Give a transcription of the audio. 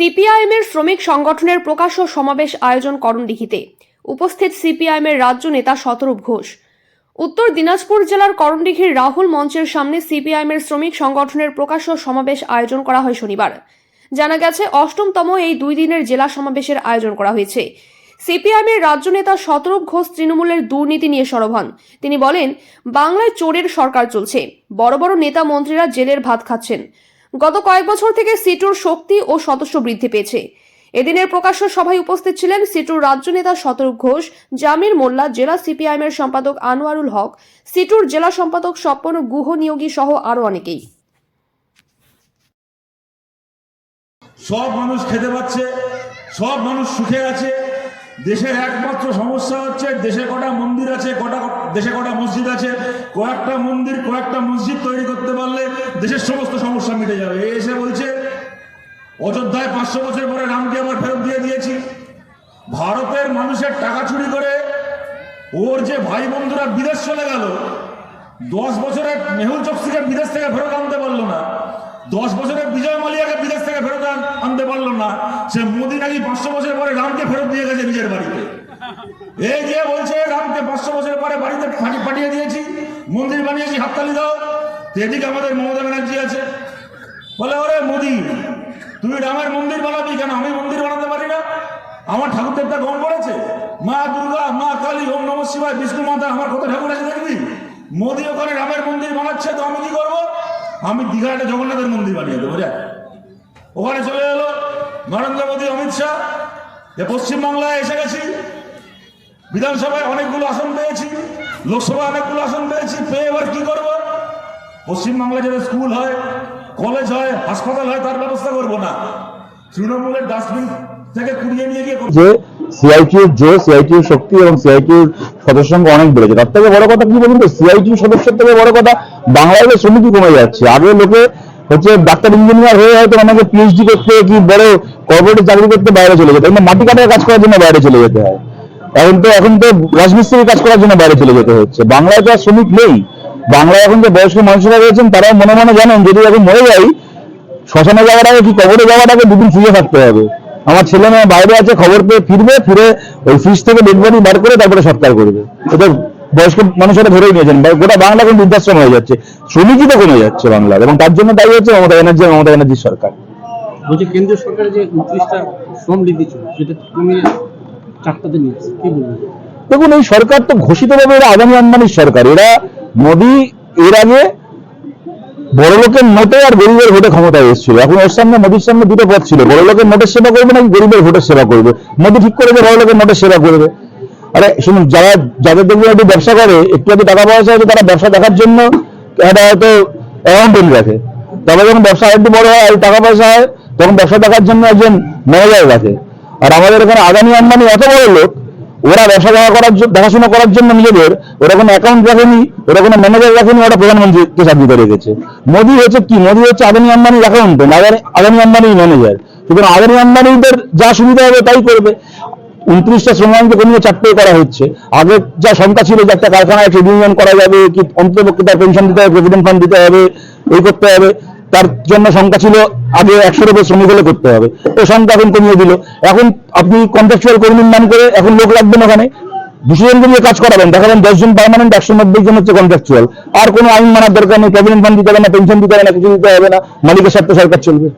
CPIM এর শ্রমিক সংগঠনের প্রকাশ্য সমাবেশ আয়োজন করণডিঘিতে উপস্থিত সিপিআইএম এর রাজ্য নেতা শতরূপ ঘোষ। উত্তর দিনাজপুর জেলার করণডিঘির রাহুল মঞ্চের সামনে সিপিআইএম এর শ্রমিক সংগঠনের প্রকাশ্য সমাবেশ আয়োজন করা হয় শনিবার। জানা গেছে, অষ্টমতম এই দুই দিনের জেলা সমাবেশের আয়োজন করা হয়েছে। সিপিআইএম এর রাজ্য নেতা শতরূপ ঘোষ তৃণমূলের দুর্নীতি নিয়ে সরব হন। তিনি বলেন, বাংলায় চোরের সরকার চলছে। বড় বড় নেতা মন্ত্রীরা জেলের ভাত খাচ্ছেন। গত কয়েক বছর থেকে সিটুর শক্তি ও সদস্য বৃদ্ধি পেয়েছে। এদিনের প্রকাশ্য সভায় উপস্থিত ছিলেন সিটুর রাজ্য নেতা শতরূপ ঘোষ, জামির মোল্লা, জেলা সিপিআইএম এর সম্পাদক আনোয়ারুল হক, সিটুর জেলা সম্পাদক স্বপন গুহ নিয়োগী সহ আরও অনেকেই। সব মানুষ খেতে পাচ্ছে, সব মানুষ সুখে আছে, দেশের একমাত্র সমস্যা হচ্ছে দেশে কটা মন্দির আছে, কটা দেশে কটা মসজিদ আছে কয়েকটা মন্দির, কয়েকটা মসজিদ তৈরি করতে পারলে দেশের সমস্ত সমস্যা মিটে যাবে। এসে বলছে, অযোধ্যায় পাঁচশো বছর পরে রামকে আবার ফেরত দিয়ে দিয়েছি। ভারতের মানুষের টাকা চুরি করে ওর যে ভাই বন্ধুরা বিদেশ চলে গেল, দশ বছরে মেহুল চক্সিকে বিদেশ থেকে ফেরত আনতে পারল না। দশ বছরে বিজয় মালিয়াকে বিদেশ থেকে ফেরত আনতে পারল না। সে মোদি নাকি পাঁচশো বছর পরে রামকে ফেরত দিয়ে গেছে নিজের বাড়িতে। এই যে বলছে, রামকে পাঁচশো বছর পরে বাড়িতে পাঠি- পাঠিয়ে দিয়েছি মন্দির বানিয়েছি হাততালি দাও এদিকে আমাদের মমতা ব্যানার্জি আছে। বলে, ওরে মোদি তুই রামের মন্দির বানাবি কেন? আমি মন্দির বানাতে পারি না। আমার ঠাকুর দেবতা কম পড়েছে মা দুর্গা, মা কালী, ওম নম শিবায়, বিষ্ণু মাতা, আমার কত ঠাকুর আছে দেখবি? মোদি ওখানে রামের মন্দির বানাচ্ছে তো আমি কি করব? আমি দীঘা একটা জগন্নাথের মন্দির বানিয়ে দেবো, যা। ওখানে চলে এলো নরেন্দ্র মোদী, অমিত শাহ। পশ্চিমবাংলায় এসে গেছি, বিধানসভায় অনেকগুলো আসন পেয়েছি। লোকসভায় অনেকগুলো আসন পেয়েছি পেয়ে এবার কি করব? পশ্চিমবাংলায় যাতে স্কুল হয়, কলেজ হয়, হাসপাতাল হয়, তার ব্যবস্থা করব না। তৃণমূলের ডাস্টবিন থেকে কুড়িয়ে নিয়ে গিয়ে। যে শক্তি এবং সদস্য সংখ্যা অনেক বেড়েছে, তার থেকে বড় কথা কি বলুন তো? সিআইটির সদস্যের থেকে বড় কথা, বাংলাদেশের শ্রমিকই কমে যাচ্ছে। আগে লোকে হচ্ছে ডাক্তার ইঞ্জিনিয়ার হয়ে হয়তো অনেকে পিএইচডি করতে কি বড় কর্পোরেট চাকরি করতে বাইরে চলে যেত মাটি কাটার কাজ করার জন্য বাইরে চলে যেতে হয়। এখন তো এখন তো রাজমিস্ত্রির কাজ করার জন্য বাইরে চলে যেতে হচ্ছে। বাংলায় তো আর শ্রমিক নেই। বাংলায় এখন যে বয়স্ক মানুষরা রয়েছেন, তারাও মনে মনে জানেন, যদি এখন মরে যাই, শ্মশানে যাওয়ার আগে কি কবরে যাওয়ার আগে দুদিন শুয়ে থাকতে হবে। আমার ছেলে মেয়ে বাইরে আছে, খবর পেয়ে ফিরবে, ফিরে ওই ফ্রিজ থেকে ডেড বডি বার করে তারপরে সৎকার করবে। এটা বয়স্ক মানুষেরা ধরেই নিয়েছেন। গোটা বাংলা এখন বৃদ্ধাশ্রম হয়ে যাচ্ছে। শ্রমিকই তো কমে যাচ্ছে বাংলার। এবং তার জন্য দায়ী হচ্ছে মমতা ব্যানার্জি মমতা ব্যানার্জির সরকার। বলছে, কেন্দ্রীয় সরকারের যে উনত্রিশটা শ্রম নীতি ছিল সেটা কমিয়ে চারটাতে কি দেখুন, এই সরকার তো ঘোষিতভাবে এরা আদানি আম্বানির সরকার। এরা মোদী এর আগে বড় লোকের নোটে আর গরিবের ভোটে ক্ষমতায় এসেছিল। এখন ওর সামনে, মোদীর সামনে দুটো পথ ছিল। বড় লোকের নোটের সেবা করবে নাকি গরিবের ভোটের সেবা করবে? মোদী ঠিক করে যে বড় লোকের নোটের সেবা করবে। আরে, শুনুন, যারা, যাদের দেখবে একটু ব্যবসা করে, একটু একটু টাকা পয়সা আছে, তারা ব্যবসা দেখার জন্য একটা হয়তো অ্যামাউন্ট এনে রাখে। তবে যখন ব্যবসা একটু বড় হয়, আর টাকা পয়সা হয়, তখন ব্যবসা দেখার জন্য একজন ম্যানেজার রাখে। আর আমাদের এখানে আদানি আম্বানি এত বড় লোক, ওরা ব্যবসা দেখা করার জন্য দেখাশোনা করার জন্য নিজেদের, ওরা কোনো অ্যাকাউন্ট রাখেনি, ওরা কোনো ম্যানেজার রাখেনি, ওরা প্রধানমন্ত্রীকে চাকরিতে রেখেছে। মোদী হচ্ছে কি? মোদী হচ্ছে আদানি আম্বানির অ্যাকাউন্টেন্ট আদানি আম্বানির ম্যানেজার সুতরাং আদানি আম্বানিদের যা সুবিধা হবে তাই করবে। উনত্রিশটা শ্রমিককে কমিয়ে চারটে করা হচ্ছে। আগে যা শঙ্কা ছিল যে একটা কারখানায় ট্রেড ইউনিয়ন করা যাবে, কি অন্ততপক্ষে তার পেনশন দিতে হবে প্রভিডেন্ট ফান্ড দিতে হবে, এই করতে হবে। তার জন্য সংখ্যা ছিল আগে একশো রুপে শ্রমিক হলে করতে হবে। তো সংখ্যা এখন কমিয়ে দিল। এখন আপনি কন্ট্রাকচুয়াল কর্মীর নাম করে এখন লোক রাখবেন ওখানে। দুশো জনকে নিয়ে কাজ করাবেন। দেখাবেন দশজন পার্মানেন্ট একশো নব্বই জন হচ্ছে কন্ট্রাকচুয়াল আর কোনো আইন মানার দরকার নেই। প্রভিডেন্ট ফান্ড দিতে হবে না পেনশন দিতে হবে না, কিছু দিতে হবে না। মালিকের স্বার্থে সরকার চলবে।